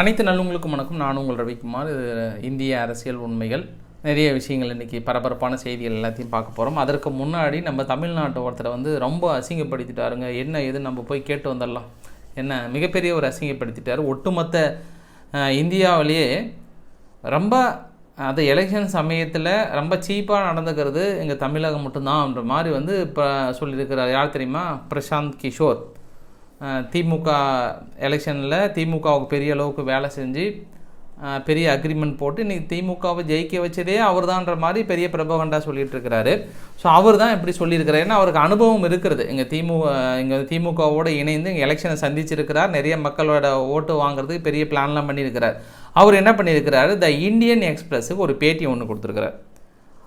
அனைத்து நல்லவங்களுக்கும் வணக்கம். நான் உங்கள் ரவிக்குமார் இது இந்திய அரசியல் உண்மைகள். நிறைய விஷயங்கள் இன்றைக்கி பரபரப்பான செய்திகள் எல்லாத்தையும் பார்க்க போகிறோம் அதற்கு முன்னாடி நம்ம தமிழ்நாட்டு ஒருத்தரை வந்து ரொம்ப அசிங்கப்படுத்திட்டாருங்க. என்ன ஏது நம்ம போய் கேட்டு வந்துடலாம். என்ன மிகப்பெரிய ஒரு அசிங்கப்படுத்திட்டார். ஒட்டுமொத்த இந்தியாவிலேயே ரொம்ப அது எலெக்ஷன் சமயத்தில் ரொம்ப சீப்பாக நடந்துக்கிறது எங்கள் தமிழகம் மட்டும்தான்ன்ற மாதிரி வந்து இப்போ சொல்லியிருக்கிறார். யார் தெரியுமா? பிரசாந்த் கிஷோர். திமுக எலெக்ஷனில் திமுகவுக்கு பெரிய அளவுக்கு வேலை செஞ்சு பெரிய அக்ரிமெண்ட் போட்டு இன்றைக்கி திமுகவை ஜெயிக்க வச்சதே அவர் தான்ற மாதிரி பெரிய பிரபகண்டா சொல்லிகிட்டு இருக்கிறாரு ஸோ அவர் தான் இப்படி சொல்லியிருக்கிறார் ஏன்னா அவருக்கு அனுபவம் இருக்கிறது. இங்கே திமுக இங்கே திமுகவோடு இணைந்து இங்கே எலெக்ஷனை சந்திச்சிருக்கிறார். நிறைய மக்களோட ஓட்டு வாங்குறதுக்கு பெரிய பிளான்லாம் பண்ணியிருக்கிறார். அவர் என்ன பண்ணியிருக்கிறாரு? த இந்தியன் எக்ஸ்பிரஸுக்கு ஒரு பேட்டி ஒன்று கொடுத்துருக்கிறார்.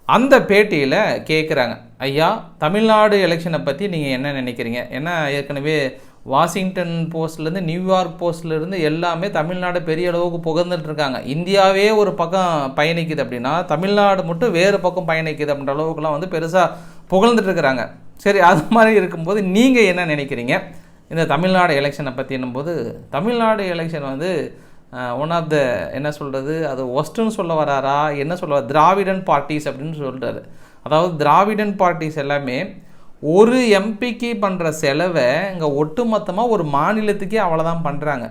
அந்த பேட்டியில் கேட்குறாங்க ஐயா தமிழ்நாடு எலெக்ஷனை பற்றி நீங்கள் என்ன நினைக்கிறீங்க? ஏன்னா ஏற்கனவே வாஷிங்டன் போஸ்ட்லேருந்து நியூயார்க் போஸ்ட்லேருந்து எல்லாமே தமிழ்நாடு பெரிய அளவுக்கு புகழ்ந்துட்டு இருக்காங்க. இந்தியாவே ஒரு பக்கம் பயணிக்குது அப்படின்னா தமிழ்நாடு மட்டும் வேறு பக்கம் பயணிக்குது அப்படின்ற அளவுக்குலாம் வந்து பெருசாக புகழ்ந்துட்டு இருக்கிறாங்க சரி அது மாதிரி இருக்கும்போது நீங்கள் என்ன நினைக்கிறீங்க? இந்த தமிழ்நாடு எலெக்ஷனை பற்றி போது தமிழ்நாடு எலெக்ஷன் வந்து ஒன் ஆஃப் த என்ன சொல்கிறது அது ஒஸ்ட்டுன்னு சொல்ல வராரா? என்ன சொல்ல திராவிடன் பார்ட்டிஸ் அப்படின்னு சொல்கிறாரு அதாவது திராவிடன் பார்ட்டிஸ் எல்லாமே ஒரு எம்பிக்கு பண்ணுற செலவை இங்கே ஒட்டுமொத்தமாக ஒரு மாநிலத்துக்கே அவ்வளோதான் பண்ணுறாங்க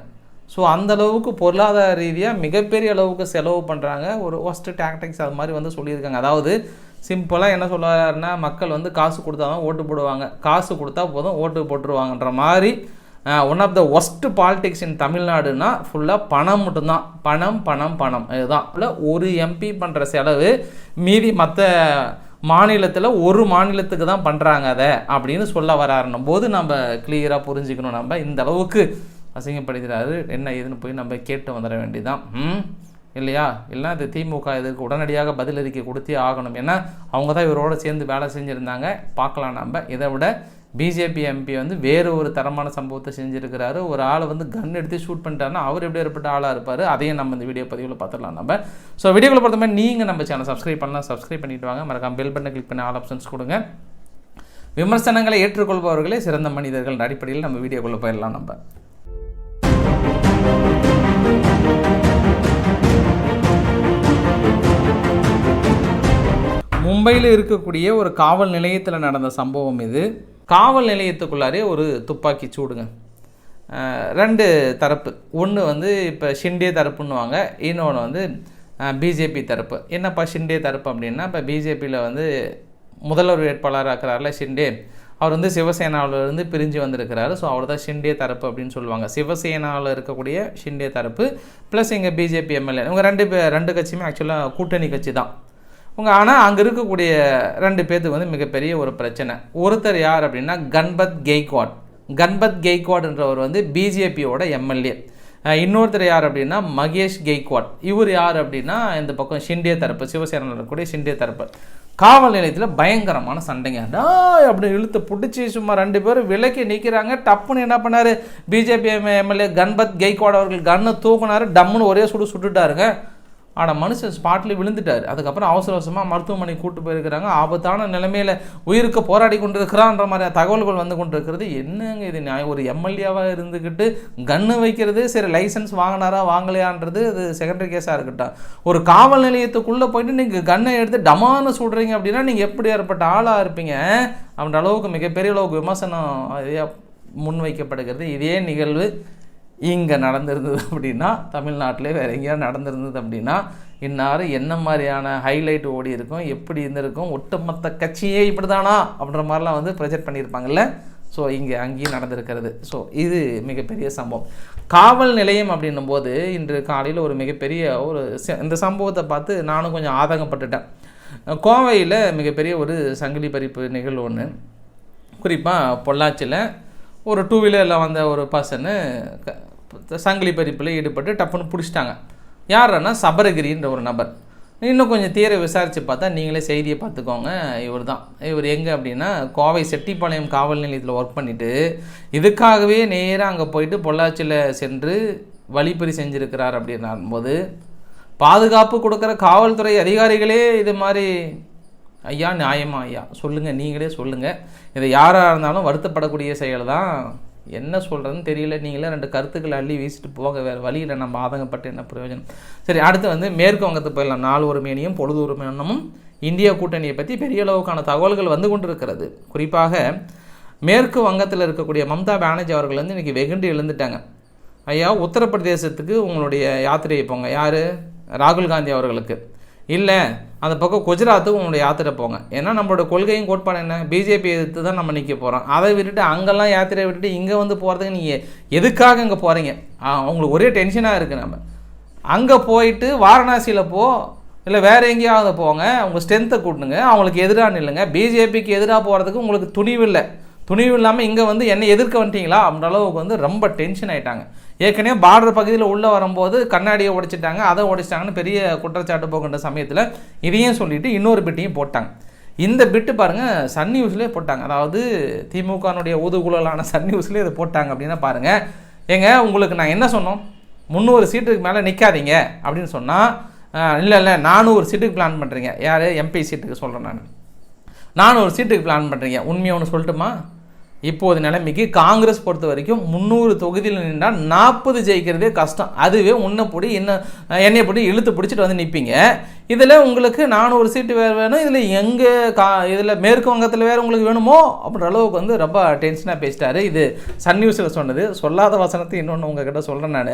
ஸோ அந்த அளவுக்கு பொருளாதார ரீதியாக மிகப்பெரிய அளவுக்கு செலவு பண்ணுறாங்க ஒரு ஒஸ்ட்டு டாக்டிக்ஸ் அது மாதிரி வந்து சொல்லியிருக்காங்க. அதாவது சிம்பிளாக என்ன சொல்லுவாருன்னா மக்கள் வந்து காசு கொடுத்தா தான் ஓட்டு போடுவாங்க. காசு கொடுத்தா போதும் ஓட்டு போட்டுருவாங்கன்ற மாதிரி one of the worst politics in தமிழ்நாடுனா ஃபுல்லாக பணம் மட்டும்தான். பணம் பணம் பணம். இதுதான். இல்லை ஒரு எம்பி பண்ணுற செலவு மீதி மற்ற மாநிலத்தில் ஒரு மாநிலத்துக்கு தான் பண்ணுறாங்க அதை அப்படின்னு சொல்ல வராருன்னும் போது நம்ம கிளியராக புரிஞ்சுக்கணும். நம்ம இந்த அளவுக்கு அசிங்கப்படுத்துகிறாரு என்ன ஏதுன்னு போய் நம்ம கேட்டு வந்துட வேண்டியதுதான் இல்லையா? இல்லைனா இது திமுக இதுக்கு உடனடியாக பதிலளிக்க கொடுத்தே ஆகணும். ஏன்னா அவங்க தான் இவரோட சேர்ந்து வேலை செஞ்சுருந்தாங்க. பார்க்கலாம் நம்ம. இதை விட பிஜேபி எம்பி வந்து வேறு ஒரு தரமான சம்பவத்தை செஞ்சுருக்கிறாரு. ஒரு ஆளை வந்து கன் எடுத்து ஷூட் பண்ணிட்டாருன்னா அவர் எப்படி ஏற்பட்ட ஆளாக இருப்பார்? அதையும் நம்ம இந்த வீடியோ பதிவில் பார்த்துடலாம் நம்ம. ஸோ வீடியோவில் பொறுத்த மாதிரி நீங்கள் நம்ம சேனல் சப்ஸ்கிரைப் பண்ணலாம். சப்ஸ்கிரைப் பண்ணிட்டு வாங்க. மறக்காம பெல் பட்டனை கிளிக் பண்ணி ஆல் ஆப்ஷன்ஸ் கொடுங்க. விமர்சனங்களை ஏற்றுக்கொள்பவர்களே சிறந்த மனிதர்கள் அடிப்படையில் நம்ம வீடியோக்குள்ளே போயிடலாம் நம்ம. மும்பையில் இருக்கக்கூடிய ஒரு காவல் நிலையத்தில் நடந்த சம்பவம் இது. காவல் நிலையத்துக்குள்ளாரே ஒரு துப்பாக்கி சூடுங்க. ரெண்டு தரப்பு. ஒன்று வந்து இப்போ ஷிண்டே தரப்புன்னுவாங்க. இன்னொன்று வந்து பிஜேபி தரப்பு. என்னப்பா ஷிண்டே தரப்பு அப்படின்னா இப்போ பிஜேபியில் வந்து முதல்வர் வேட்பாளராக இருக்கிறார்ல ஷிண்டே. அவர் வந்து சிவசேனாவுல இருந்து பிரிஞ்சு வந்திருக்கிறாரு. ஸோ அவர் தான் ஷிண்டே தரப்பு அப்படின்னு சொல்லுவாங்க. சிவசேனாவில் இருக்கக்கூடிய ஷிண்டே தரப்பு. ப்ளஸ் இங்கே பிஜேபி எம்எல்ஏ. இவங்க ரெண்டு ரெண்டு கட்சியுமே ஆக்சுவலாக கூட்டணி கட்சி தான். உங்கள் ஆனால் அங்கே இருக்கக்கூடிய ரெண்டு பேர்த்துக்கு வந்து மிகப்பெரிய ஒரு பிரச்சனை. ஒருத்தர் யார் அப்படின்னா கண்பத் கெய்க்வாட். கன்பத் கெய்க்வாட்ன்றவர் வந்து பிஜேபியோட எம்எல்ஏ இன்னொருத்தர் யார் அப்படின்னா மகேஷ் கெய்க்வாட். இவர் யார் அப்படின்னா இந்த பக்கம் ஷிண்டிய தரப்பு சிவசேனாவில் இருக்கக்கூடிய ஷிண்டிய தரப்பு. காவல் நிலையத்தில் பயங்கரமான சண்டைங்க. டாய் அப்படி இழுத்து பிடிச்சி சும்மா ரெண்டு பேரும் விலக்கி நிற்கிறாங்க டப்புன்னு என்ன பண்ணார்? பிஜேபி எம்எல்ஏ கன்பத் கெய்க்வாட் அவர்கள் கண்ணை தூக்குனாரு. டம்முன்னு ஒரே சுடு சுட்டுட்டாருங்க. ஆனால் மனுஷன் ஸ்பாட்லேயே விழுந்துட்டார். அதுக்கப்புறம் அவசர அவசரமாக மருத்துவமனைக்கு கூட்டு போயிருக்கிறாங்க. ஆபத்தான நிலைமையில் உயிருக்கு போராடி கொண்டிருக்கிறான்ற மாதிரி தகவல்கள் வந்து கொண்டிருக்கிறது. என்னங்க இது நியாயம்? ஒரு எம்எல்ஏவாக இருந்துக்கிட்டு கன்று வைக்கிறது சரி லைசன்ஸ் வாங்கினாரா வாங்கலையான்றது அது செகண்டரி கேஸாக இருக்கட்டும். ஒரு காவல் நிலையத்துக்குள்ளே போயிட்டு நீங்கள் கன்னை எடுத்து டமான்னு சுடுறீங்க அப்படின்னா நீங்கள் எப்படி ஏற்பட்ட ஆளாக இருப்பீங்க? அப்படின்ற அளவுக்கு மிகப்பெரிய அளவுக்கு விமர்சனம் முன்வைக்கப்படுகிறது. இதே நிகழ்வு இங்கே நடந்திருந்தது அப்படின்னா தமிழ்நாட்டிலே வேறு எங்கேயாவது நடந்திருந்தது அப்படின்னா இந்நேரம் என்ன மாதிரியான ஹைலைட் ஓடி இருக்கும் எப்படி இருந்திருக்கும் ஒட்டுமொத்த கட்சியே இப்படி தானா அப்படின்ற மாதிரிலாம் வந்து ப்ரெஜெக்ட் பண்ணியிருப்பாங்கல்ல. ஸோ இங்கே அங்கேயும் நடந்திருக்கிறது. ஸோ இது மிகப்பெரிய சம்பவம். காவல் நிலையம் அப்படின்னும் போது இன்று காலையில் ஒரு மிகப்பெரிய ஒரு ச- இந்த சம்பவத்தை பார்த்து நானும் கொஞ்சம் ஆதங்கப்பட்டுட்டேன். கோவையில் மிகப்பெரிய ஒரு சங்கிலி பறிப்பு நிகழ்வு ஒன்று குறிப்பாக பொள்ளாச்சியில் ஒரு டூ வீலரில் வந்த ஒரு பர்சனு சங்கிலி பறிப்பில் ஈடுபட்டு டப்புன்னு பிடிச்சிட்டாங்க. யாருன்னா சபரகிரின்ற ஒரு நபர். இன்னும் கொஞ்சம் தீர விசாரித்து பார்த்தா நீங்களே செய்தியை பார்த்துக்கோங்க இவர் தான் இவர் எங்கே அப்படின்னா கோவை செட்டிப்பாளையம் காவல் நிலையத்தில் ஒர்க் பண்ணிவிட்டு இதுக்காகவே நேராக அங்கே போயிட்டு பொள்ளாச்சியில் சென்று வழிப்பறி செஞ்சுருக்கிறார் அப்படின்னா போது பாதுகாப்பு கொடுக்குற காவல்துறை அதிகாரிகளே இது மாதிரி ஐயா நியாயமா ஐயா? சொல்லுங்கள் நீங்களே சொல்லுங்கள் இதை யாராக இருந்தாலும் வருத்தப்படக்கூடிய செயல் தான் என்ன சொல்கிறதுன்னு தெரியல. நீங்களே ரெண்டு கருத்துக்களை அள்ளி வீசிட்டு போக வேறு வழியில் நம்ம ஆதங்கப்பட்டு என்ன பிரயோஜனம்? சரி அடுத்து வந்து மேற்கு வங்கத்துக்கு போயிடலாம். நாலு ஒரு மேனியும் பொழுது ஒரு மேனமும் இந்திய கூட்டணியை பற்றி பெரிய அளவுக்கான தகவல்கள் வந்து கொண்டிருக்கிறது. குறிப்பாக மேற்கு வங்கத்தில் இருக்கக்கூடிய மம்தா பானர்ஜி அவர்கள் வந்து இன்றைக்கி வெகுண்டு எழுந்துட்டாங்க. ஐயா உத்தரப்பிரதேசத்துக்கு உங்களுடைய யாத்திரையை போங்க. யார்? ராகுல் காந்தி அவர்களுக்கு. இல்லை அந்த பக்கம் குஜராத்துக்கு உங்களுடைய யாத்திரை போங்க. ஏன்னா நம்மளோட கொள்கையும் கோட்பாடு என்ன? பிஜேபி எதிர்த்து தான் நம்ம நிற்க போகிறோம் அதை விட்டுட்டு அங்கெல்லாம் யாத்திரை விட்டுட்டு இங்கே வந்து போகிறதுக்கு நீங்கள் எதுக்காக இங்கே போகிறீங்க அவங்களுக்கு ஒரே டென்ஷனாக இருக்குது நம்ம. அங்கே போயிட்டு வாரணாசியில் போ இல்லை வேறு எங்கேயாவது போங்க. உங்கள் ஸ்ட்ரென்த்தை கூட்டுங்க. அவங்களுக்கு எதிராக நில்லுங்க. பிஜேபிக்கு எதிராக போகிறதுக்கு உங்களுக்கு துணிவு இல்லை. துணிவு இல்லாமல் இங்கே வந்து என்னை எதிர்க்க வந்துட்டீங்களா? அப்படின்ற அளவுக்கு வந்து ரொம்ப டென்ஷன் ஆகிட்டாங்க ஏற்கனவே பார்டர் பகுதியில் உள்ளே வரும்போது கண்ணாடியை உடைச்சிட்டாங்க அதை உடைச்சிட்டாங்கன்னு பெரிய குற்றச்சாட்டு போகின்ற சமயத்தில் இதையும் சொல்லிவிட்டு இன்னொரு பிட்டையும் போட்டாங்க. இந்த பிட்டு பாருங்கள் சன் நியூஸ்லேயே போட்டாங்க. அதாவது திமுகனுடைய ஊதுகுழலான சன் நியூஸ்லேயே இதை போட்டாங்க அப்படின்னா பாருங்கள் ஏங்க உங்களுக்கு நான் என்ன சொன்னோம்? முந்நூறு சீட்டுக்கு மேலே நிற்காதீங்க அப்படின்னு சொன்னால் இல்லை இல்லை நானூறு சீட்டுக்கு பிளான் பண்ணுறீங்க யார்? எம்பி சீட்டுக்கு சொல்கிறேன் நான். நானூறு சீட்டுக்கு பிளான் பண்ணுறீங்க உண்மையை ஒன்று சொல்லட்டுமா? இப்போது நிலைமைக்கு காங்கிரஸ் பொறுத்த வரைக்கும் முந்நூறு தொகுதியில் நின்றால் நாற்பது ஜெயிக்கிறதே கஷ்டம். அதுவே உன்னை பிடி என்ன என்னைய பிடி இழுத்து பிடிச்சிட்டு வந்து நிற்பீங்க இதில் உங்களுக்கு நானூறு சீட்டு வேறு வேணும் இதில் எங்கே கா இதில் மேற்கு வங்கத்தில் வேறு உங்களுக்கு வேணுமோ அப்படின்ற அளவுக்கு வந்து ரொம்ப டென்ஷனாக பேசிட்டாரு. இது சன் நியூஸில் சொன்னது. சொல்லாத வசனத்தை இன்னொன்று உங்ககிட்ட சொல்கிறேன் நான்.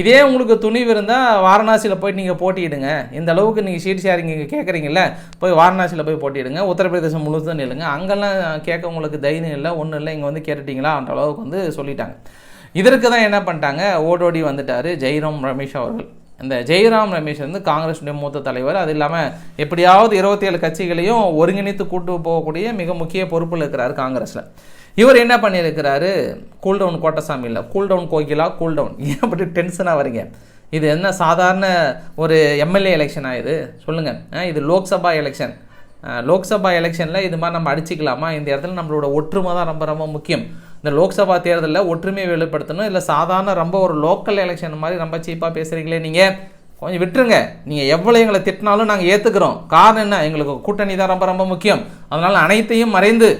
இதே உங்களுக்கு துணிவு இருந்தால் வாரணாசியில் போயிட்டு நீங்கள் போட்டியிடுங்க. இந்த அளவுக்கு நீங்கள் சீட் ஷேரிங் இங்கே கேட்குறீங்கல்ல போய் வாரணாசியில் போய் போட்டியிடுங்க. உத்தரப்பிரதேசம் முழுதும் நில்லுங்க. அங்கெல்லாம் கேட்க உங்களுக்கு தைரியம் இல்லை ஒன்றும் இல்லை இங்கே வந்து கேட்டுட்டீங்களா அந்த அளவுக்கு வந்து சொல்லிட்டாங்க. இதற்கு தான் என்ன பண்ணிட்டாங்க? ஓடோடி வந்துட்டார். ஜெய்ராம் ரமேஷ் அவர்கள். இந்த ஜெய்ராம் ரமேஷ் வந்து காங்கிரஸுடைய மூத்த தலைவர். அது இல்லாமல் எப்படியாவது இருபத்தி ஏழு கட்சிகளையும் ஒருங்கிணைத்து கூட்டு போகக்கூடிய மிக முக்கிய பொறுப்பில் இருக்கிறார் காங்கிரஸில். இவர் என்ன பண்ணியிருக்கிறாரு? கூல்டவுன் கோட்டசாமி இல்லை கூல்டவுன் கோகிலா கூல்டவுன் ஏன் அப்படி டென்ஷனாக வரீங்க இது என்ன சாதாரண ஒரு எம்எல்ஏ எலெக்ஷனா இது? சொல்லுங்கள் இது லோக்சபா எலெக்ஷன் லோக்சபா எலெக்ஷனில் இது மாதிரி நம்ம அடிச்சிக்கலாமா? இந்த இடத்துல நம்மளோட ஒற்றுமை தான் ரொம்ப ரொம்ப முக்கியம். இந்த லோக்சபா தேர்தலில் ஒற்றுமையை வெளிப்படுத்தணும்? இல்லை சாதாரண ரொம்ப ஒரு லோக்கல் எலெக்ஷன் மாதிரி ரொம்ப சீப்பாக பேசுகிறீங்களே நீங்கள் கொஞ்சம் விட்டுருங்க. நீங்கள் எவ்வளோ எங்களை திட்டினாலும் நாங்கள் ஏற்றுக்கிறோம் காரணம் என்ன? எங்களுக்கு கூட்டணி தான் ரொம்ப ரொம்ப முக்கியம். அதனால் அனைத்தையும் மறைந்து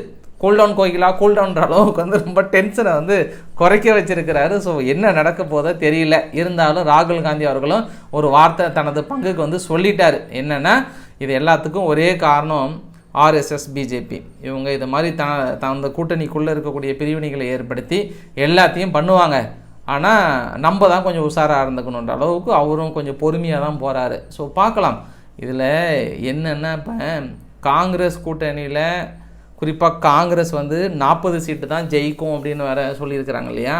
கூல்டவுன் கோயிலா கூல்டவுன்ற அளவுக்கு வந்து ரொம்ப டென்ஷனை வந்து குறைக்க வச்சிருக்கிறாரு. ஸோ என்ன நடக்க போதோ தெரியல. இருந்தாலும் ராகுல் காந்தி அவர்களும் ஒரு வார்த்தை தனது பங்குக்கு வந்து சொல்லிட்டார். என்னென்னா இது எல்லாத்துக்கும் ஒரே காரணம் ஆர்எஸ்எஸ் பிஜேபி. இவங்க இது மாதிரி த தந்த கூட்டணிக்குள்ளே இருக்கக்கூடிய பிரிவினைகளை ஏற்படுத்தி எல்லாத்தையும் பண்ணுவாங்க. ஆனால் நம்ம தான் கொஞ்சம் உஷாராக இருந்துக்கணுன்ற அளவுக்கு அவரும் கொஞ்சம் பொறுமையாக தான் போகிறாரு ஸோ பார்க்கலாம். இதில் என்னென்னா இப்போ காங்கிரஸ் கூட்டணியில் குறிப்பாக காங்கிரஸ் வந்து நாற்பது சீட்டு தான் ஜெயிக்கும் அப்படின்னு வேற சொல்லியிருக்கிறாங்க இல்லையா?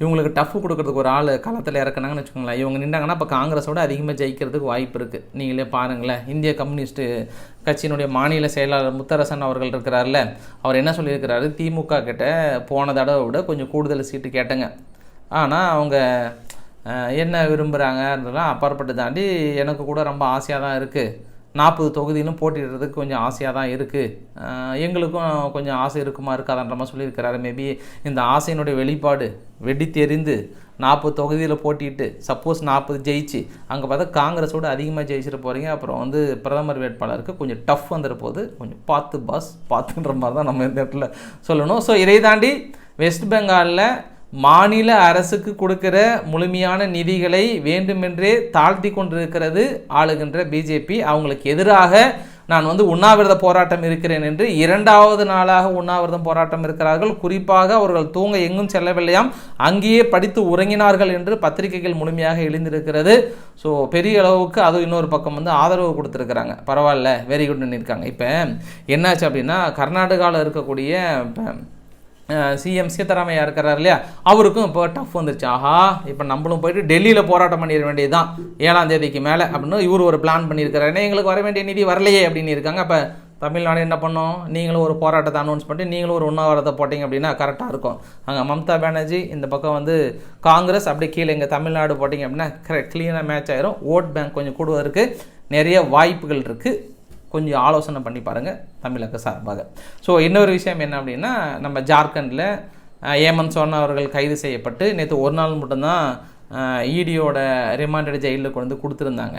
இவங்களுக்கு டஃப் கொடுக்கறதுக்கு ஒரு ஆள் களத்தில் இறக்குனாங்கன்னு வச்சுக்கோங்களேன். இவங்க நின்றாங்கன்னா இப்போ காங்கிரஸோட அதிகமாக ஜெயிக்கிறதுக்கு வாய்ப்பு இருக்குது நீங்களே பாருங்களேன். இந்திய கம்யூனிஸ்ட்டு கட்சியினுடைய மாநில செயலாளர் முத்தரசன் அவர்கள் இருக்கிறார்ல அவர் என்ன சொல்லியிருக்கிறாரு? திமுக கிட்ட போன தடவை விட கொஞ்சம் கூடுதல் சீட்டு கேட்டங்க. ஆனால் அவங்க என்ன விரும்புகிறாங்கன்றதெல்லாம் அப்பாற்பட்டு தாண்டி எனக்கு கூட ரொம்ப ஆசையாக தான் இருக்குது நாற்பது தொகுதியிலும் போட்டிடுறதுக்கு கொஞ்சம் ஆசையாக தான் இருக்குது எங்களுக்கும் கொஞ்சம் ஆசை இருக்குமா இருக்காதான்ற மாதிரி சொல்லியிருக்கிறாரு. மேபி இந்த ஆசையினுடைய வெளிப்பாடு வெடி தெரிந்து நாற்பது தொகுதியில் போட்டிட்டு சப்போஸ் நாற்பது ஜெயிச்சு அங்கே பார்த்தா காங்கிரஸோட அதிகமாக ஜெயிச்சிட்டு போகிறீங்க அப்புறம் வந்து பிரதமர் வேட்பாளருக்கு கொஞ்சம் டஃப் வந்துட போகுது கொஞ்சம் பார்த்து பாஸ் பார்த்துன்ற மாதிரி தான் நம்ம இந்த இடத்துல சொல்லணும். ஸோ இதை தாண்டி வெஸ்ட் பெங்காலில் மாநில அரசுக்கு கொடுக்கிற முழுமையான நிதிகளை வேண்டுமென்றே தாழ்த்தி கொண்டிருக்கிறது ஆளுகின்ற பிஜேபி அவங்களுக்கு எதிராக நான் வந்து உண்ணாவிரத போராட்டம் இருக்கிறேன் என்று இரண்டாவது நாளாக உண்ணாவிரதம் போராட்டம் இருக்கிறார்கள். குறிப்பாக அவர்கள் தூங்க எங்கும் செல்லவில்லையாம் அங்கேயே படித்து உறங்கினார்கள் என்று பத்திரிகைகள் முழுமையாக எழுந்திருக்கிறது. ஸோ பெரிய அளவுக்கு அது இன்னொரு பக்கம் வந்து ஆதரவு கொடுத்துருக்குறாங்க. பரவாயில்ல வெரி குட்னு இருக்காங்க இப்போ என்னாச்சு அப்படின்னா கர்நாடகாவில் இருக்கக்கூடிய இப்போ சிஎம் சீதாராமையா இருக்கிறார் இல்லையா? அவருக்கும் இப்போ டஃப் வந்துருச்சு. ஆஹா இப்போ நம்மளும் போயிட்டு டெல்லியில் போராட்டம் பண்ணிட வேண்டியது தான் ஏழாம் தேதிக்கு மேலே அப்படின்னு இவர் ஒரு பிளான் பண்ணியிருக்கிறாரு. ஏன்னா எங்களுக்கு வர வேண்டிய நிதி வரலையே அப்படின்னு இருக்காங்க. அப்போ தமிழ்நாடு என்ன பண்ணோம்? நீங்களும் ஒரு போராட்டத்தை அனௌன்ஸ் பண்ணிட்டு நீங்களும் ஒரு உண்ணாவிரதத்தை போட்டிங்க அப்படின்னா கரெக்டாக இருக்கும். அங்கே மம்தா பானர்ஜி இந்த பக்கம் வந்து காங்கிரஸ் அப்படியே கீழே இங்கே தமிழ்நாடு போட்டிங்க அப்படின்னா க்ளீனாக மேட்ச் ஆயிரும். ஓட் பேங்க் கொஞ்சம் கூடுவதற்கு நிறைய வாய்ப்புகள் இருக்குது கொஞ்சம் ஆலோசனை பண்ணி பாருங்கள் தமிழக சார்பாக. ஸோ இன்னொரு விஷயம் என்ன அப்படின்னா நம்ம ஜார்க்கண்டில் ஏமன் சோனா அவர்கள் கைது செய்யப்பட்டு நேற்று ஒரு நாள் மட்டும்தான் இடியோட ரிமாண்டட் ஜெயிலில் கொண்டு வந்து கொடுத்துருந்தாங்க.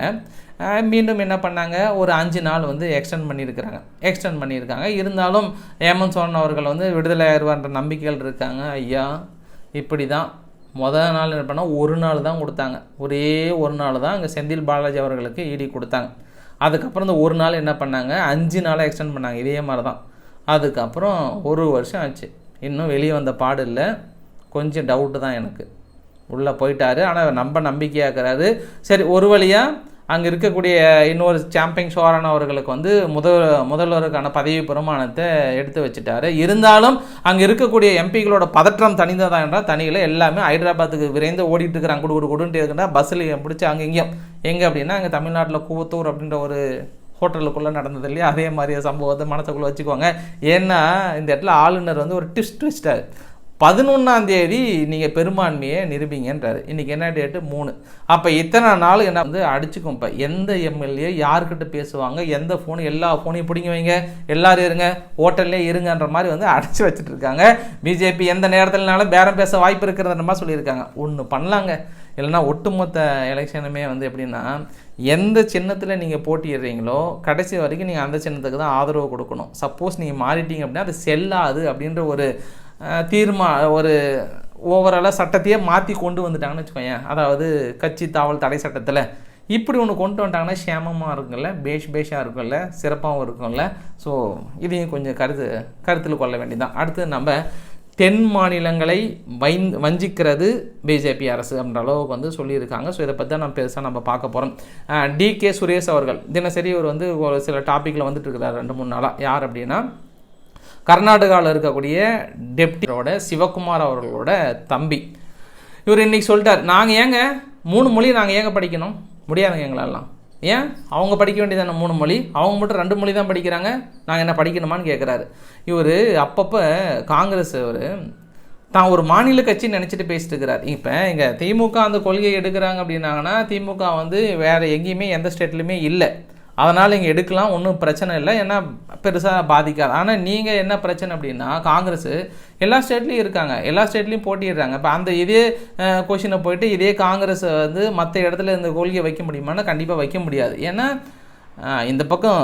மீண்டும் என்ன பண்ணாங்க? ஒரு அஞ்சு நாள் வந்து எக்ஸ்டெண்ட் பண்ணியிருக்கிறாங்க. எக்ஸ்டெண்ட் பண்ணியிருக்காங்க. இருந்தாலும் ஏமன் சோழன் அவர்கள் வந்து விடுதலை ஆயிடுவார்ன்ற நம்பிக்கைகள் இருக்காங்க. ஐயா இப்படி தான் முதல் நாள் என்ன பண்ணால் ஒரு நாள் தான் கொடுத்தாங்க. ஒரே ஒரு நாள் தான் அங்கே செந்தில் பாலாஜி அவர்களுக்கு இடி கொடுத்தாங்க. அதுக்கப்புறம் இந்த ஒரு நாள் என்ன பண்ணாங்க? அஞ்சு நாளாக எக்ஸ்டெண்ட் பண்ணாங்க. இதே மாதிரி தான் அதுக்கப்புறம் ஒரு வருஷம் ஆச்சு. இன்னும் வெளியே வந்த பாடு இல்லை. கொஞ்சம் டவுட்டு தான் எனக்கு. உள்ளே போயிட்டாரு. ஆனால் நம்ம நம்பிக்கையாக்குறாரு சரி ஒரு வழியாக அங்கே இருக்கக்கூடிய இன்னொரு சாம்பியன் சோரன் அவர்களுக்கு வந்து முதல் முதல்வருக்கான பதவி பிரமாணத்தை எடுத்து வச்சுட்டார். இருந்தாலும் அங்கே இருக்கக்கூடிய எம்பிகளோட பதற்றம் தனிந்ததா என்றால் தனியில் எல்லாமே ஹைதராபாத்துக்கு விரைந்து ஓடிட்டு இருக்கிறாங்க குடு குடு குடுன்ட்டு இருக்குன்னா பஸ்ஸில் பிடிச்சி அங்கே இங்கேயும். எங்கே அப்படின்னா அங்கே தமிழ்நாட்டில் கூவத்தூர் அப்படின்ற ஒரு ஹோட்டலுக்குள்ளே நடந்தது இல்லையா? அதே மாதிரி சம்பவத்தை மனசுக்குள்ளே வச்சுக்கோங்க. ஏன்னா இந்த இடத்துல ஆளுநர் வந்து ஒரு டிஸ்ட் வச்சிட்டாரு. பதினொன்றாம் தேதி நீங்கள் பெரும்பான்மையை நிரூபிங்கன்றாரு. இன்றைக்கி என்ன டேட்டு மூணு. அப்போ இத்தனை நாள் என்ன வந்து அடிச்சுக்கும் இப்போ எந்த எம்எல்ஏ யார்கிட்ட பேசுவாங்க? எந்த ஃபோனு எல்லா ஃபோனையும் பிடிங்க வைங்க. எல்லாரும் இருங்க. ஹோட்டல்லே இருங்கன்ற மாதிரி வந்து அடைச்சி வச்சுட்டு இருக்காங்க பிஜேபி எந்த நேரத்துலனாலும் பேரம் பேச வாய்ப்பு இருக்கிறதுன்ற மாதிரி சொல்லியிருக்காங்க. ஒன்று பண்ணலாங்க. இல்லைன்னா ஒட்டுமொத்த எலெக்ஷனுமே வந்து எப்படின்னா எந்த சின்னத்தில் நீங்கள் போட்டிடுறீங்களோ கடைசி வரைக்கும் நீங்கள் அந்த சின்னத்துக்கு தான் ஆதரவு கொடுக்கணும். சப்போஸ் நீங்கள் மாறிட்டீங்க அப்படின்னா அது செல்லாது அப்படின்ற ஒரு தீர்மா ஒரு ஓவராலாக சட்டத்தையே மாற்றி கொண்டு வந்துட்டாங்கன்னு வச்சுக்கோங்க அதாவது கட்சி தாவல் தடை சட்டத்தில். இப்படி ஒன்று கொண்டு வந்துட்டாங்கன்னா சேமமாக இருக்கும்ல பேஷ் பேஷாக இருக்கும்ல சிறப்பாகவும் இருக்கும்ல. ஸோ இதையும் கொஞ்சம் கருத்து கருத்தில் கொள்ள வேண்டியதான் அடுத்து நம்ம தென் மாநிலங்களை வைந் வஞ்சிக்கிறது பிஜேபி அரசு அப்படின்ற அளவுக்கு வந்து சொல்லியிருக்காங்க. ஸோ இதை பற்றி தான் நம்ம பெருசாக நம்ம பார்க்க போகிறோம் டி கே சுரேஷ் அவர்கள் தினசரி இவர் வந்து ஒரு சில டாப்பிக்கில் வந்துட்டு இருக்கிறார் ரெண்டு மூணு நாளாக யார் அப்படின்னா கர்நாடகாவில் இருக்கக்கூடிய டெப்டியோட சிவகுமார் அவர்களோட தம்பி. இவர் இன்றைக்கி சொல்லிட்டார் நாங்கள் ஏங்க மூணு மொழி நாங்கள் ஏங்க படிக்கணும்? முடியாதுங்க எங்களெல்லாம். ஏன்? அவங்க படிக்க வேண்டியதான மூணு மொழி? அவங்க மட்டும் ரெண்டு மொழி தான் படிக்கிறாங்க? நாங்கள் என்ன படிக்கணுமான்னு கேட்குறாரு இவர் அப்பப்போ காங்கிரஸ் அவர் தான் ஒரு மாநில கட்சி நினச்சிட்டு பேசிட்டு இருக்கிறார். இப்போ இங்கே திமுக அந்த கொள்கையை எடுக்கிறாங்க அப்படின்னாங்கன்னா திமுக வந்து வேறு எங்கேயுமே எந்த ஸ்டேட்லையுமே இல்லை. அதனால் இங்கே எடுக்கலாம் ஒன்றும் பிரச்சனை இல்லை. ஏன்னா பெருசாக பாதிக்காது. ஆனால் நீங்கள் என்ன பிரச்சனை அப்படின்னா காங்கிரஸ் எல்லா ஸ்டேட்லேயும் இருக்காங்க. எல்லா ஸ்டேட்லேயும் போட்டிடுறாங்க இப்போ அந்த இதே கொஷினை போயிட்டு இதே காங்கிரஸ் வந்து மற்ற இடத்துல இந்த கொள்கையை வைக்க முடியுமான்னா கண்டிப்பாக வைக்க முடியாது. ஏன்னா இந்த பக்கம்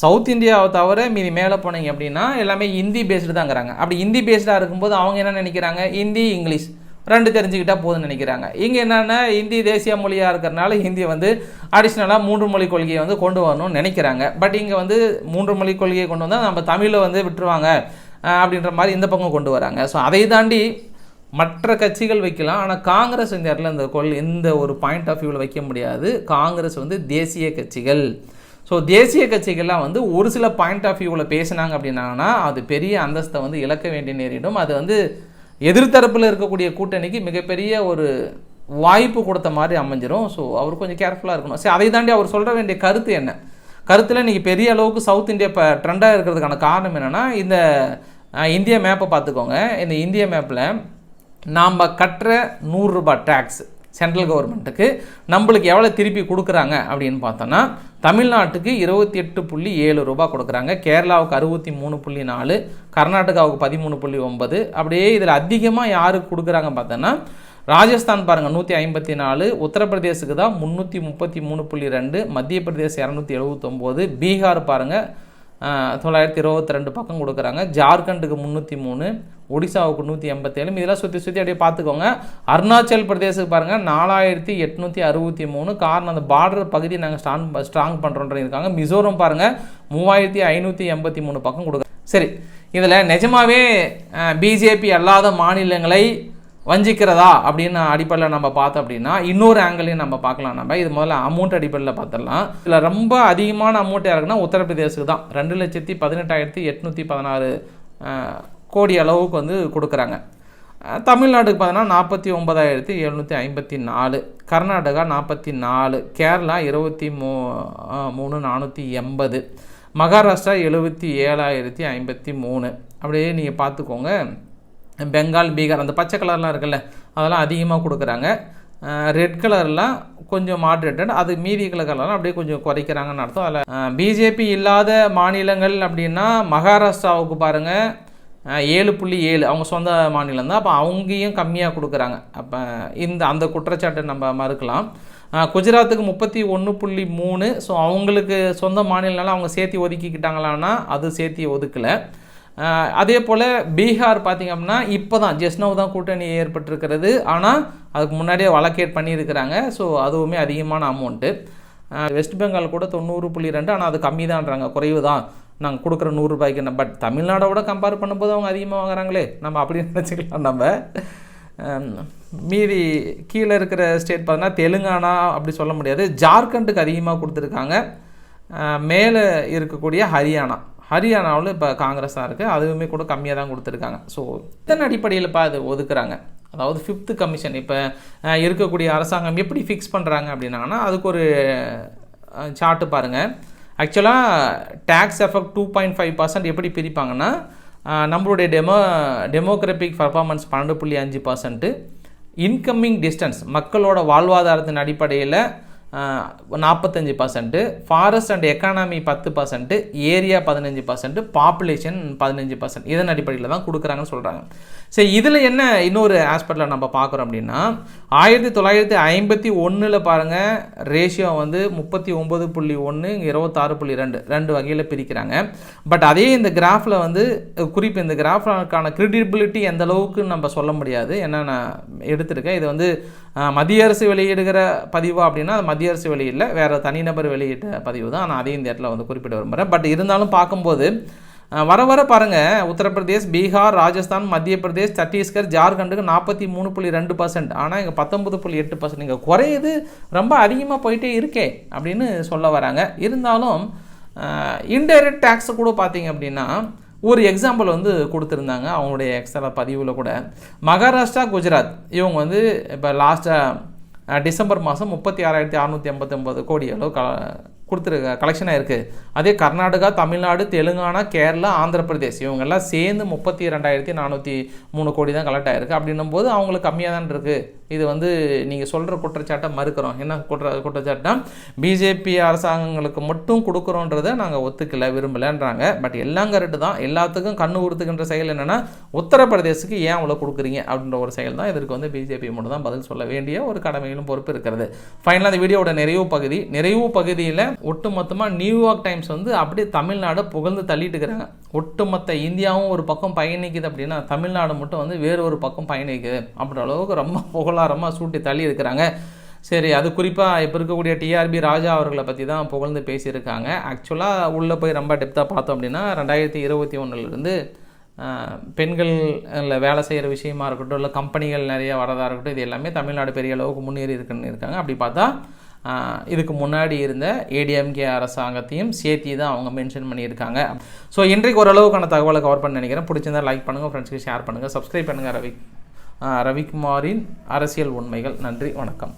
சவுத் இந்தியாவை தவிர மீதி மேலே போனீங்க அப்படின்னா எல்லாமே ஹிந்தி பேஸ்டு தாங்கிறாங்க அப்படி ஹிந்தி பேஸ்டாக இருக்கும்போது அவங்க என்ன நினைக்கிறாங்க? ஹிந்தி இங்கிலீஷ். ரெண்டு தெரிஞ்சுக்கிட்டால் போதும்னு நினைக்கிறாங்க. இங்கே என்னென்னா ஹிந்தி தேசிய மொழியாக இருக்கிறனால ஹிந்தியை வந்து அடிஷ்னலாக மூன்று மொழி கொள்கையை வந்து கொண்டு வரணும்னு நினைக்கிறாங்க. பட் இங்கே வந்து மூன்று மொழி கொள்கையை கொண்டு வந்தால் நம்ம தமிழை வந்து விட்டுருவாங்க. அப்படின்ற மாதிரி இந்த பக்கம் கொண்டு வராங்க. ஸோ அதை தாண்டி மற்ற கட்சிகள் வைக்கலாம். ஆனால் காங்கிரஸ் இந்த இடத்துல இந்த கொள் இந்த ஒரு பாயிண்ட் ஆஃப் வியூவில் வைக்க முடியாது. காங்கிரஸ் வந்து தேசிய கட்சிகள். ஸோ தேசிய கட்சிகள்லாம் வந்து ஒரு சில பாயிண்ட் ஆஃப் வியூவில் பேசினாங்க அப்படின்னாங்கன்னா அது பெரிய அந்தஸ்தை வந்து இழக்க வேண்டிய நேரிடும். அது வந்து எதிர்த்தரப்பில் இருக்கக்கூடிய கூட்டணிக்கு மிகப்பெரிய ஒரு வாய்ப்பு கொடுத்த மாதிரி அமைஞ்சிரும். ஸோ அவர் கொஞ்சம் கேர்ஃபுல்லாக இருக்கணும். சரி அதை தாண்டி அவர் சொல்ல வேண்டிய கருத்து என்ன? கருத்தில் இன்றைக்கி பெரிய அளவுக்கு சவுத் இந்தியா இப்போ ட்ரெண்டாக இருக்கிறதுக்கான காரணம் என்னென்னா இந்த இந்திய மேப்பை பார்த்துக்கோங்க. இந்த இந்திய மேப்பில் நாம் கட்டுற நூறுரூபா டேக்ஸ் சென்ட்ரல் கவர்மெண்ட்டுக்கு நம்மளுக்கு எவ்வளோ திருப்பி கொடுக்குறாங்க அப்படின்னு பார்த்தோன்னா தமிழ்நாட்டுக்கு இருபத்தி எட்டு புள்ளி ஏழு ரூபாய் கொடுக்குறாங்க. கேரளாவுக்கு அறுபத்தி மூணு புள்ளி நாலு கர்நாடகாவுக்கு பதிமூணு புள்ளி ஒன்பது. அப்படியே இதில் அதிகமாக யாருக்கு கொடுக்குறாங்க பார்த்தோன்னா ராஜஸ்தான் பாருங்கள் நூற்றி ஐம்பத்தி நாலு உத்தரப்பிரதேசுக்கு தான் முந்நூற்றி முப்பத்தி மூணு புள்ளி ரெண்டு மத்திய பிரதேசம் இரநூத்தி எழுபத்தொம்போது பீகார் பாருங்கள் தொள்ளாயிரத்தி இருபத்தி ரெண்டு பக்கம் கொடுக்குறாங்க. ஜார்க்கண்டுக்கு முந்நூற்றி மூணு ஒடிசாவுக்கு நூற்றி எண்பத்தேழு இதெல்லாம் சுற்றி சுற்றி அப்படியே பார்த்துக்கோங்க. அருணாச்சல் பிரதேசத்துக்கு பாருங்கள் நாலாயிரத்தி எட்நூற்றி அறுபத்தி மூணு. காரணம் அந்த பார்டர் பகுதியை நாங்கள் ஸ்ட்ராங் ஸ்ட்ராங் பண்ணுறோன்ற இருக்காங்க. மிசோரம் பாருங்கள் மூவாயிரத்தி ஐநூற்றி எண்பத்தி மூணு பக்கம் கொடுக்குறாங்க. சரி இதில் நிஜமாவே பிஜேபி அல்லாத மாநிலங்களை வஞ்சிக்கிறதா அப்படின்னு அடிப்படையில் நம்ம பார்த்தோம் அப்படின்னா இன்னொரு ஆங்கிளையும் நம்ம பார்க்கலாம். நம்ம இது முதல்ல அமௌண்ட் அடிப்படையில் பார்த்துடலாம். இதில் ரொம்ப அதிகமான அமௌண்ட் யாருக்குன்னா உத்தரப்பிரதேசுக்கு தான். ரெண்டு லட்சத்தி பதினெட்டாயிரத்தி எட்நூற்றி பதினாறு கோடி அளவுக்கு வந்து கொடுக்குறாங்க. தமிழ்நாடுக்கு தமிழ்நாட்டுக்கு பார்த்தோன்னா நாற்பத்தி ஒன்பதாயிரத்தி எழுநூற்றி ஐம்பத்தி நாலு கர்நாடகா நாற்பத்தி நாலு கேரளா இருபத்தி மூ மூணு நானூற்றி எண்பது மகாராஷ்டிரா எழுபத்தி ஏழாயிரத்தி ஐம்பத்தி மூணு. அப்படியே நீங்கள் பார்த்துக்கோங்க. பெங்கால் பீகார் அந்த பச்சை கலர்லாம் இருக்குல்ல அதெல்லாம் அதிகமாக கொடுக்குறாங்க. ரெட் கலர்லாம் கொஞ்சம் மாட்ரேட்டட் அது மீதி கலர்லாம் அப்படியே கொஞ்சம் குறைக்கிறாங்கன்னு அர்த்தம். அதில் பிஜேபி இல்லாத மாநிலங்கள் அப்படின்னா மகாராஷ்டிராவுக்கு பாருங்கள் ஏழு புள்ளி ஏழு அவங்க சொந்த மாநிலம் தான். அப்போ அவங்கேயும் கம்மியாக கொடுக்குறாங்க. அப்போ இந்த அந்த குற்றச்சாட்டை நம்ம மறுக்கலாம். குஜராத்துக்கு முப்பத்தி ஒன்று புள்ளி மூணு ஸோ அவங்களுக்கு சொந்த மாநிலனால அவங்க சேர்த்தி ஒதுக்கிக்கிட்டாங்களான்னா அது சேர்த்தி ஒதுக்கலை. அதே போல் பீகார் பார்த்திங்க அப்படின்னா இப்போ தான் ஜெஸ்னோ தான் கூட்டணி ஏற்பட்டிருக்கிறது. ஆனால் அதுக்கு முன்னாடியே வழக்கேட் பண்ணியிருக்கிறாங்க. ஸோ அதுவுமே அதிகமான அமௌண்ட்டு வெஸ்ட் பெங்கால் கூட தொண்ணூறு புள்ளி ரெண்டு ஆனால் அது கம்மி தான்றாங்க குறைவு தான் நாங்கள் கொடுக்குற நூறுரூபாய்க்கு பட் தமிழ்நாடோட கம்பேர் பண்ணும்போது அவங்க அதிகமாக வாங்குறாங்களே. நம்ம அப்படி நினச்சிக்கலாம் நம்ம. மீதி கீழே இருக்கிற ஸ்டேட் பார்த்தீங்கன்னா தெலுங்கானா அப்படி சொல்ல முடியாது. ஜார்க்கண்டுக்கு அதிகமாக கொடுத்துருக்காங்க. மேலே இருக்கக்கூடிய ஹரியானா. ஹரியானாவில் இப்போ காங்கிரஸ் தான் இருக்குது அதுவுமே கூட கம்மியாக தான் கொடுத்துருக்காங்க. ஸோ இதன் அடிப்படையில்ப்பா அது ஒதுக்குறாங்க. அதாவது ஃபிஃப்த்து கமிஷன் இப்போ இருக்கக்கூடிய அரசாங்கம் எப்படி ஃபிக்ஸ் பண்ணுறாங்க அப்படின்னாங்கன்னா அதுக்கு ஒரு சார்ட்டு பாருங்கள் ஆக்சுவலாக takes effect two point five percent எப்படி பிரிப்பாங்கன்னா நம்மளுடைய டெமோ டெமோக்ராபிக் பர்ஃபார்மன்ஸ் பன்னெண்டு புள்ளி அஞ்சு பர்சன்ட்டு இன்கம்மிங் டிஸ்டன்ஸ் மக்களோட வாழ்வாதாரத்தின் அடிப்படையில் நாற்பத்தஞ்சு பர்சன்ட்டு ஃபாரஸ்ட் அண்ட் எக்கானமி பத்து பர்சன்ட்டு ஏரியா பதினஞ்சு பர்சன்ட்டு பாப்புலேஷன் பதினஞ்சு பர்சன்ட் இதன் அடிப்படையில் தான் கொடுக்குறாங்கன்னு சொல்கிறாங்க சரி இதில் என்ன இன்னொரு ஆஸ்பெக்டில் நம்ம பார்க்குறோம் அப்படின்னா ஆயிரத்தி தொள்ளாயிரத்தி ஐம்பத்தி ஒன்றில் பாருங்கள் ரேஷியோ வந்து முப்பத்தி ஒம்பது புள்ளி ஒன்று இங்கே இருபத்தாறு புள்ளி ரெண்டு ரெண்டு வகையில் பிரிக்கிறாங்க. பட் அதே இந்த கிராஃபில் வந்து குறிப்பு இந்த கிராஃப்க்கான கிரெடிபிலிட்டி எந்த அளவுக்கு நம்ம சொல்ல முடியாது. ஏன்னா நான் எடுத்திருக்கேன். இது வந்து மத்திய அரசு வெளியிடுகிற பதிவு அப்படின்னா அது மத்திய அரசு வெளியிடல வேறு தனிநபர் வெளியிட்ட பதிவு தான். நான் அதையும் இந்த இடத்துல வந்து குறிப்பிட விரும்புகிறேன் பட் இருந்தாலும் பார்க்கும்போது வர வர பாருங்கள் உத்தரப்பிரதேஷ் பீகார் ராஜஸ்தான் மத்திய பிரதேஷ் சத்தீஸ்கர் ஜார்க்கண்டுக்கு நாற்பத்தி மூணு புள்ளி ரெண்டு பர்சன்ட் ஆனால் இங்கே பத்தொம்பது புள்ளி எட்டு பர்சன்ட் இங்கே குறையுது ரொம்ப அதிகமாக போயிட்டே இருக்கே அப்படின்னு சொல்ல வராங்க. இருந்தாலும் இன்டைரக்ட் டேக்ஸ் கூட பார்த்தீங்க அப்படின்னா ஒரு எக்ஸாம்பிள் வந்து கொடுத்துருந்தாங்க அவங்களுடைய எக்ஸ்ட்ரா பதிவில் கூட. மகாராஷ்டிரா குஜராத். இவங்க வந்து இப்போ லாஸ்ட்டாக டிசம்பர் மாதம் முப்பத்தி ஆறாயிரத்தி அறநூற்றி ஐம்பத்தொம்பது கோடி அளவு க கொடுத்துருக்க கலெக்ஷனாக இருக்குது அதே கர்நாடகா தமிழ்நாடு தெலுங்கானா கேரளா ஆந்திர பிரதேஷ் இவங்கெல்லாம் சேர்ந்து முப்பத்தி ரெண்டாயிரத்தி நானூற்றி மூணு கோடி தான் கலெக்ட் ஆயிருக்கு. அப்படின்னும் போது அவங்களுக்கு கம்மியாக தான் இருக்குது இது வந்து நீங்கள் சொல்கிற குற்றச்சாட்டை மறுக்கிறோம். என்ன குற்ற குற்றச்சாட்டுனா பிஜேபி அரசாங்கங்களுக்கு மட்டும் கொடுக்குறோன்றதை நாங்கள் ஒத்துக்கல விரும்பலைன்றாங்க. பட் எல்லாம் கரெக்டு தான். எல்லாத்துக்கும் கண்ணு உறுத்துக்கின்ற செயல் என்னென்னா உத்தரப்பிரதேசத்துக்கு ஏன் அவ்வளோ கொடுக்குறீங்க? அப்படின்ற ஒரு செயல் தான் இதற்கு வந்து பிஜேபி மட்டும் தான் பதில் சொல்ல வேண்டிய ஒரு கடமையிலும் பொறுப்பு இருக்கிறது. ஃபைனலாக அந்த வீடியோட நிறைவு பகுதி. நிறைவு பகுதியில் ஒட்டுமொத்தமாக நியூயார்க் டைம்ஸ் வந்து அப்படியே தமிழ்நாடு புகழ்ந்து தள்ளிட்டு இருக்கிறாங்க ஒட்டுமொத்த இந்தியாவும் ஒரு பக்கம் பயணிக்குது அப்படின்னா தமிழ்நாடு மட்டும் வந்து வேறு ஒரு பக்கம் பயணிக்குது. அப்படின்ற அளவுக்கு ரொம்ப புகழாரமாக சூட்டி தள்ளி இருக்கிறாங்க. சரி அது குறிப்பாக இப்போ இருக்கக்கூடிய டிஆர்பி ராஜா அவர்களை பற்றி தான் புகழ்ந்து பேசியிருக்காங்க. ஆக்சுவலாக உள்ளே போய் ரொம்ப டெப்த்தாக பார்த்தோம் அப்படின்னா ரெண்டாயிரத்தி இருபத்தி ஒன்றுலேருந்து பெண்கள் இல்லை வேலை செய்கிற விஷயமா இருக்கட்டும் இல்லை கம்பெனிகள் நிறைய வரதாக இருக்கட்டும் இது எல்லாமே தமிழ்நாடு பெரிய அளவுக்கு முன்னேறி இருக்குன்னு இருக்காங்க. அப்படி பார்த்தா இதுக்கு முன்னாடி இருந்த ஏடிஎம்கே அரசாங்கத்தையும் சேர்த்தி தான் அவங்க மென்ஷன் பண்ணியிருக்காங்க. ஸோ இன்றைக்கு ஓரளவுக்கான தகவலை கவர் பண்ண நினைக்கிறேன். பிடிச்சிருந்தா லைக் பண்ணுங்கள் ஃப்ரெண்ட்ஸ்க்கு ஷேர் பண்ணுங்கள் சப்ஸ்கிரைப் பண்ணுங்கள் ரவி. ரவிக்குமாரின் அரசியல் உண்மைகள். நன்றி வணக்கம்.